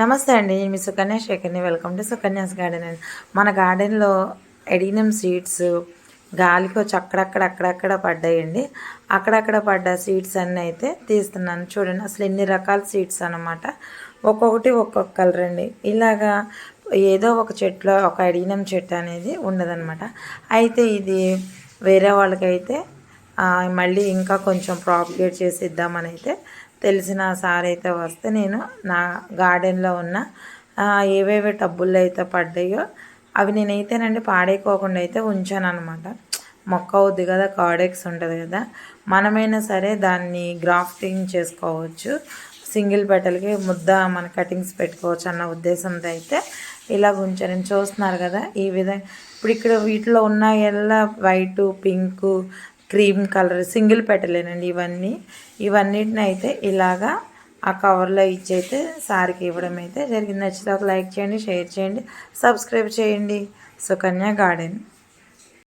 నమస్తే అండి మీ సుకన్య శేఖర్ని. వెల్కమ్ టు సుకన్యాస్ గార్డెన్ అండి మన గార్డెన్లో ఎడినం సీడ్స్ గాలికి వచ్చి అక్కడక్కడ అక్కడక్కడ పడ్డాయండి. అక్కడక్కడ పడ్డ సీడ్స్ అన్నీ అయితే తీస్తున్నాను. చూడండి అసలు ఎన్ని రకాల సీడ్స్ అనమాట ఒక్కొక్కటి ఒక్కొక్క కలర్ అండి. ఇలాగా ఏదో ఒక చెట్లో ఒక ఎడినం చెట్టు అనేది ఉండదన్నమాట అయితే ఇది వేరే వాళ్ళకైతే మళ్ళీ ఇంకా కొంచెం ప్రాపిగేట్ చేసి ఇద్దామని అయితే తెలిసిన సార్ అయితే వస్తే నేను నా గార్డెన్లో ఉన్న ఏవేవి టబ్బుల్లో అయితే పడ్డాయో అవి నేనైతేనండి పాడైపోకుండా అయితే ఉంచాను అనమాట మొక్క అవుద్ది కదా కార్డెక్స్ ఉంటుంది కదా. మనమైనా సరే దాన్ని గ్రాఫ్టింగ్ చేసుకోవచ్చు. సింగిల్ పెటల్కి ముద్ద మన కటింగ్స్ పెట్టుకోవచ్చు అన్న ఉద్దేశంతో అయితే ఇలా ఉంచాను. చూస్తున్నారు కదా ఈ విధంగా. ఇప్పుడు ఇక్కడ వీటిలో ఉన్న ఎలా white pink cream colour single పెట్టలేనండి ఇవన్నీ. ఇవన్నిటిని అయితే ఇలాగా ఆ కవర్లో ఇచ్చి అయితే సార్కి ఇవ్వడం అయితే జరిగింది. నచ్చితే ఒక లైక్ చేయండి షేర్ చేయండి సబ్స్క్రైబ్ చేయండి. సుకన్య గార్డెన్.